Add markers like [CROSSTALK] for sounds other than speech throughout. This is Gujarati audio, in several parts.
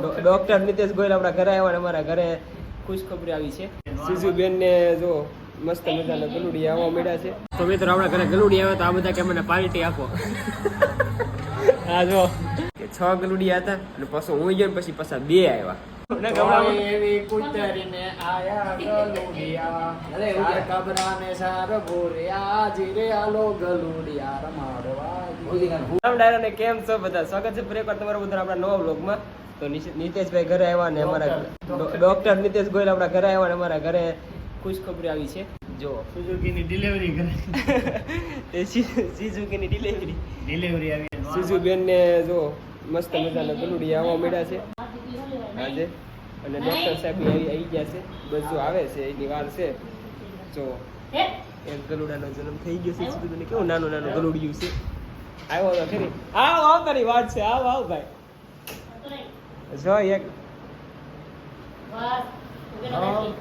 ડોક્ટર નિતેશ ગોયલ આપણા ઘરે આવ્યા અને અમારા ઘરે ખુશખબરી આવી છે. સિજુબેન ને જો મસ્ત મજાના ગલુડી આવવા મળ્યા છે. તો મિત્રો આપણા ઘરે ગલુડી આવ્યા તો આ બધા કે મને પાર્ટી આપો. [LAUGHS] હા જો. છ ગલુડિયા હતા અને પાછો હું ગયો પછી પાછા બે આવ્યા. ને ગમડામાં- એવી કુતરીને આયા ગલુડિયા. અરે, એવું સાર કે? કબરાને સાર ભૂરિયા જીરે આલો ગલુડિયા રમાડવા. ડાયરા ને કેમ છો બધા? સ્વાગત છે ફરી એકવાર તમારા બધા આપણા નવા વ્લોગમાં તો નિતેશભાઈ ઘરે આવ્યા ને અમારા ડોક્ટર. નીતેશ ગોયલ આપણા ઘરે આવ્યા ને અમારા ઘરે ખુશખબરી આવી છે. જો. સુઝુકીની ડિલિવરી કરે. સીઝુકીની ડિલિવરી ડિલિવરી આવી સીઝુ બેન ને જો મસ્ત મજાના ગલુડી આવવા મળ્યા છે. આજે. અને ડોક્ટર સાહેબ આવી આવી ગયા છે. બસ જો આવે છે એની વાર છે. જો. એક ગલુડાનો જન્મ થઈ ગયો છે સીધું કેવું નાનું નાનું ગલુડિયું છે. આવ્યો તો ખરી. આવ આવતાની વાત છે. આવ આવ ભાઈ. જો એક.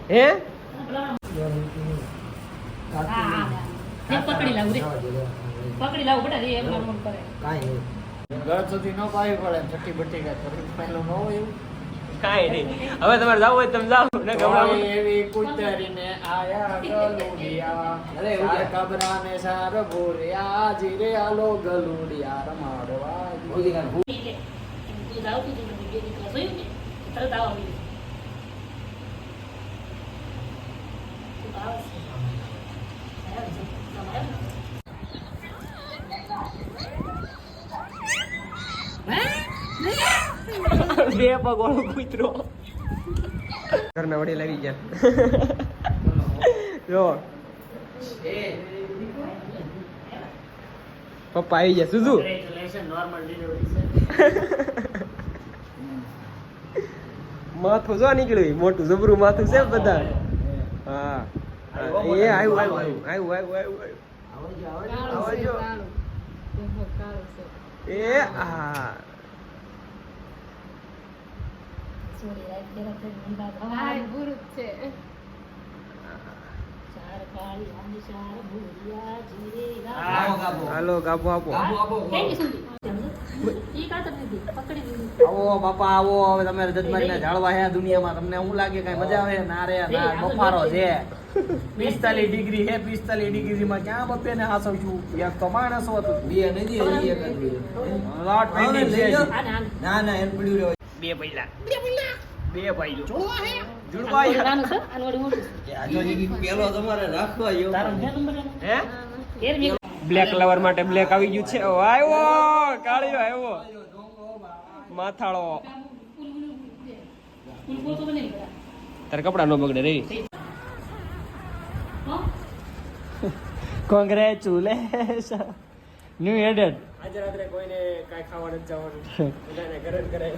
હે? પકડી લાવું રે પકડી લાવું બેટા રે એમ નામ કરે ઘર સુધી ન પાવી પડે છઠ્ઠી બટ્ટી કાંઈ પહેલું ન હોય એવું કાંઈ નહીં. હવે તમારે જવું હોય તમે જાઓ. ને ગમડામાં એવી કુતરીને આયા ગલુડિયા. અરે, એવું સાર કે? કબરાને સાર ભૂરિયા. જીરે આલો ગલુડિયા રમાડવા. બે દીકરા જોયું ને તરત મળ્યું આવે ને? બે પગ વાળો કૂતરો ઘરના વડી લાવી ગયા જો પપ્પા આવી ગયા સુધુ Congratulations, normal delivery છે માથું જો નીકળ્યું મોટું જબરું માથું છે બધા. હા. એ આવ્યું આવ્યું આવ્યું આવ્યું આવ્યું આવ્યું એ હા. હાલો ગાબો આપો. આવો બાપા આવો. હવે તમે રજતમારીના ઝાડવા હે દુનિયામાં. તમને શું લાગે કઈ મજા આવે? ના રે ના બફારો છે. પિસ્તાલીસ ડિગ્રી હે પિસ્તાલીસ ડિગ્રી માં ક્યાં બપે ને હાસવશું એક તો માણસ હતું. બે નથી લાટ પેંડી છે હજી. આને, આને. ના ના. એમ પડ્યું રહ્યો બે પૈલા. બે ભાઈ જોડવા હે? જુડવા તમારે રાખવા તારો નંબર હે? બ્લેક લવર માટે બ્લેક આવી ગયું છે. ઓ, આવ્યો કાળિયો આવ્યો. માથાળો. તારે કપડા નો બગડે રહી કોંગ્રેચ્યુલેશન ન્યુ એડેડ આજે રાત્રે કોઈને કાઈ ખાવાનું નથી જવાનું. બધાને ગરમ કરાય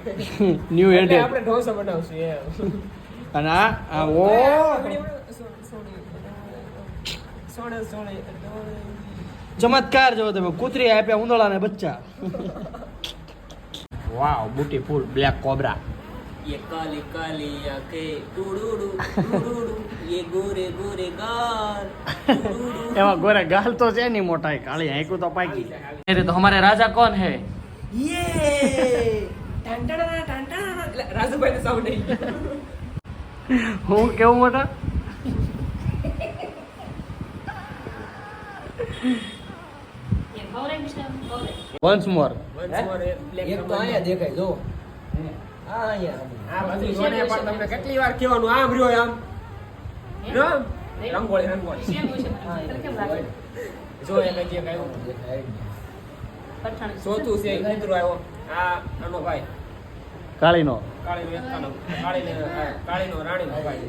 ન્યુ એટલે આપણે ઢોસા બનાવશું એમ. અને આ ઓ. ઓ સોણે સોણે ચમત્કાર જો તમે કૂતરી આપ્યા ઉંદળાને બચ્ચા વાવ બ્યુટીફુલ બ્લેક કોબરા ये काली काली आंखें टुडुडु टुडुडु ये गोरे गोरे गाल टुडुडु એમાં ગોરે ગાલ તો છે નહીં મોટા એ કાળી આંખું તો પાકી અરે તો હમારે રાજા કોણ હે ये टंटड़ा टंटड़ा રાજુભાઈ નો સાઉન્ડ હું કેવું મોટા એ ખવડાવી દઈશ ને, ખવડાવી. વન્સ મોર એક તો અહીંયા દેખાય જો. આ અહીંયા આ બાજુ જોડે પણ તમને કેટલી વાર કહેવાનું આમ રહ્યો આમ હે? રહ્યો આમ. નહીં. રંગોળી રંગોળી. સેમ હોય છે. તને કેમ લાગે? જો એક હજી એક આવ્યો પઠાણ. ચોથું છે કૂતરો આવ્યો આ આનો ભાઈ. કાળીનો. કાળીનો એકતાનો કાળીને આ કાળીનો રાણીનો ભાઈ.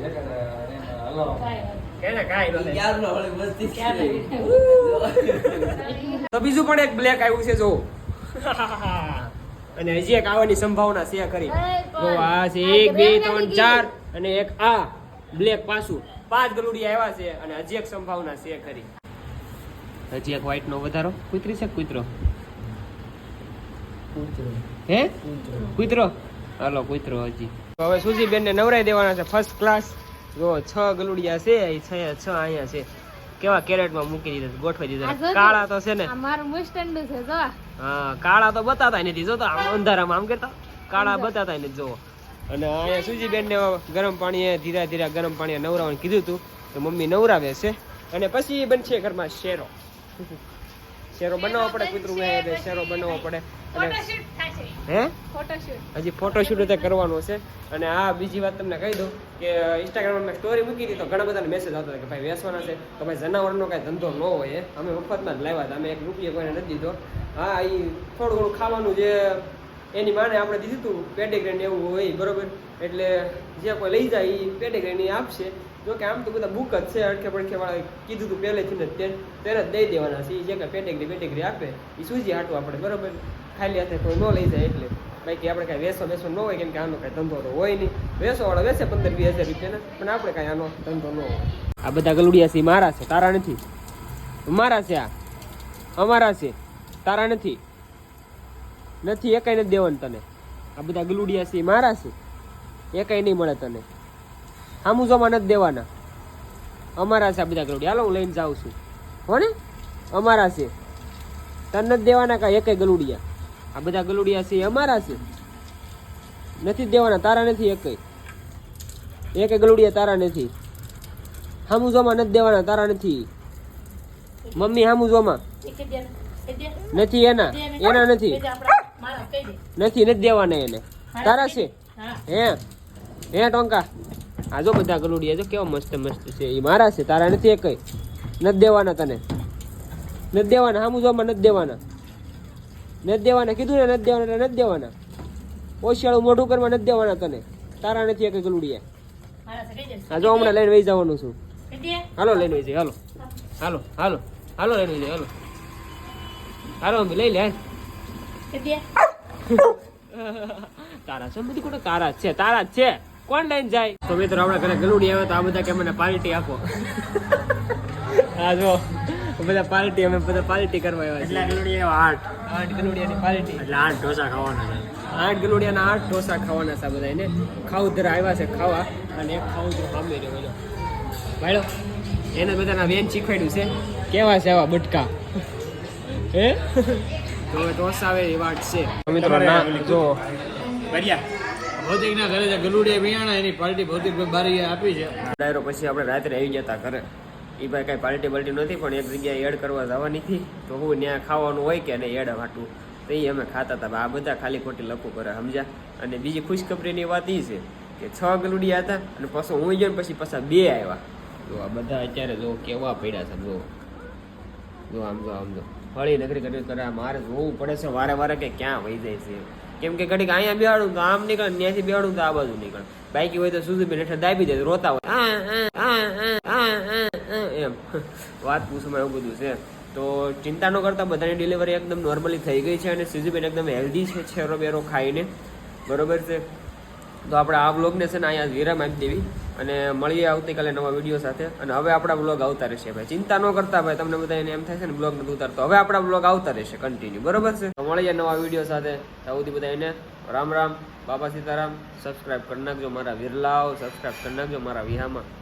કાંઈ [LAUGHS] તો બીજું પણ એક બ્લેક આવ્યું છે જો. અને હજી એક આવવાની સંભાવના છે ખરી. જો આ છે એક બે ત્રણ ચાર અને એક આ બ્લેક પાછું. પાંચ ગલુડી આવ્યા છે અને હજી એક સંભાવના છે ખરી. હજી એક વ્હાઈટ નો વધારો. કુતરી છે કુતરો? હે? કુતરો. હાલો કુતરો હજી. તો હવે સુજીબેન ને નવરાઈ દેવાના છે ફર્સ્ટ ક્લાસ જો છ ગલુડિયા છે એ છ છ અહીંયા છે. કેવા કેરેટમાં મૂકી દીધા ગોઠવી દીધા કાળા તો છે ને. મારું મુસ્ટંડું છે જો હા કાળા તો બતાતા નથી જો તો આમ અંધારામાં આમ કરતા. કાળા બતાતા નથી જો અને અહીંયા સુજીબેનને ગરમ પાણીએ ધીરે ધીરે ગરમ પાણીએ નવરાવવાનું કીધું હતું. તો મમ્મી નવરાવે છે. અને પછી બનશે ઘરમાં શેરો. શેરો બનાવવો પડે કૂતરું હોય એટલે શેરો બનાવવો પડે. અને હે? ફોટોશૂટ હજી ફોટોશૂટ તે કરવાનો છે. અને આ બીજી વાત તમને કહી દઉં કે ઇન્સ્ટાગ્રામમાં મેં સ્ટોરી મૂકી હતી તો ઘણા બધાને મેસેજ આવતા હતા કે ભાઈ વેસવાના છે. તો ભાઈ જનાવરનો કાંઈ ધંધો ન હોય અમે મફતમાં જ લાવ્યા હતા. અમે એક રૂપિયો કોઈને નથી દીધો. હા એ થોડું ઘણું ખાવાનું જે એની માને આપણે દીધું હતું પેટેગ્રેન એવું હોય બરોબર? એટલે જે કોઈ લઈ જાય એ પેટેગ્રેન એ આપશે. જો કે આમ તો બધા બુક જ છે અડખે પડખે વાળા કીધું હતું પહેલેથી જ તેને જ દઈ દેવાના છે એ જે કાંઈ પેટેગરી પેટેગરી આપે એ સૂજી હાટું આપણે, બરાબર? ખાલી હાથે કોઈ ન લઈ જાય એટલે. બાકી આપણે કાંઈ વેસો વેસો ન હોય, કેમ કે આનો કાંઈ ધંધો તો હોય નહીં. વેસોવાળા વેસે પંદર વીસ હજાર રૂપિયાના, પણ આપણે કાંઈ આનો ધંધો ન હોય. આ બધા ગલુડિયા છે મારા છે, તારા નથી. મારા છે આ. અમારા છે, તારા નથી. નથી એકાઈ નથી દેવાનું તને. આ બધા ગલુડિયા છે મારા છે. એકાઈ નહીં મળે તને. સામું જોમાં નથી દેવાના. અમારા છે આ બધા ગલુડિયા હાલો હું લઈને જાઉં છું. હો ને અમારા છે. તને નથી દેવાના કાંઈ એકે ગલુડિયા? આ બધા ગલુડિયા છે અમારા છે. નથી દેવાના તારા નથી એકેય. એકે ગલુડિયા તારા નથી. હામુ જોમાં નથી દેવાના તારા નથી. મમ્મી હામુ જોમાં એક એક નથી એના. એના નથી. નથી નથી દેવાના એને. તારા છે? હે? હે ટોંકા? આ જો બધા ગલુડિયા જો કેવા મસ્ત મસ્ત છે. એ મારા છે તારા નથી એક નથી દેવાના તને. નથી દેવાના હામુ જોમાં નથી દેવાના. નથી દેવાના કીધું ને નથી દેવાના એટલે નથી દેવાના. ઓશિયાળું મોઢું કરવા નથી દેવાના તને. તારા નથી એક ગલુડિયા. હા જો હમણાં લઈને વહી જવાનું છું. હાલો લઈને વહી જાય હાલો. હાલો હાલો. હાલો લઈને વહી જાય હાલો. હાલો અમે લઈ લે. તારા છે બધી કોને તારા છે તારા જ છે. કોણ લઈને જાય? તો મિત્રો આપણા ઘરે ગલુડી આવે તો આ બધા કે મને પાર્ટી આપો. હા જો બધા પાર્ટી અમે બધા પાર્ટી કરવા આવ્યા એટલે ગલુડિયા આઠ. આઠ ગલુડિયાની પાર્ટી. એટલે આઠ ઢોસા ખાવાના છે. આઠ ગલુડિયાના આઠ ઢોસા ખાવાના છે બધા એને. ખાઉધર આવ્યા છે ખાવા અને એક ખાઉધર સામે રહ્યો ભાઈડો એને બધાના વેન શીખવાડ્યું છે. કેવા છે આવા બટકા? હે? તો ઢોસા આવે એ વાત છે. મિત્રો ના જો. કર્યા ભૌતિકના ઘરે જે ગલુડિયા વિયાણા, એની પાર્ટી ભૌતિક બારી આપી છે. ડાયરો પછી આપણે રાત્રે આવી જતા ઘરે. એ ભાઈ કાંઈ પાર્ટી બાલ્ટી નથી, પણ એક જગ્યાએ એડ કરવા જવાની હતી. તો હું ત્યાં ખાવાનું હોય કે નહીં એડ વાટું. તો એ અમે ખાતા હતા આ બધા ખાલી ખોટી લખું કરે, સમજ્યા? અને બીજી ખુશખબરીની વાત એ છે કે છ ગલુડિયા હતા અને પાછો હું ગયો ને પછી પાછા બે આવ્યા જો આ બધા અત્યારે જો કેવા પડ્યા છે, જો. જો આમ જો આમ જો. ફળી નગરી કરી, કરે મારે જોવું પડે છે, વારે વારે કે ક્યાં વહી જાય છે. કેમ કે ઘડીક અહીંયા બેહાડું તો આમ નીકળે ત્યાંથી બેહાડું તો આ બાજુ નીકળે. બાઈકી હોય તો સુધીબેન હેઠળ દાબી દે રોતા હોય. એમ. [LAUGHS] વાત પૂછવામાં એવું બધું છે. તો ચિંતા ન કરતા, બધાની ડિલિવરી એકદમ નોર્મલી થઈ ગઈ છે અને સુઝીબેન એકદમ હેલ્ધી છે છેરો બેરો ખાઈને. બરોબર છે? તો આપણે આ બ્લોગને છે ને અહીંયા વિરામ આપી દેવી. અને મળીએ આવતીકાલે નવા વીડિયો સાથે. અને હવે આપણા બ્લોગ આવતા રહેશે ભાઈ. ચિંતા ન કરતા ભાઈ, તમને બધા એને એમ થાય છે ને બ્લોગ નથી ઉતારતો. હવે આપણા બ્લોગ આવતા રહેશે કન્ટિન્યુ બરોબર છે? મળીએ નવા વીડિયો સાથે. સૌથી બધા એને રામ રામ. બાબા સીતારામ સબસ્ક્રાઈબ કરી નાખજો મારા વિરલાઓ સબસ્ક્રાઈબ કરી નાખજો મારા વિહામાં.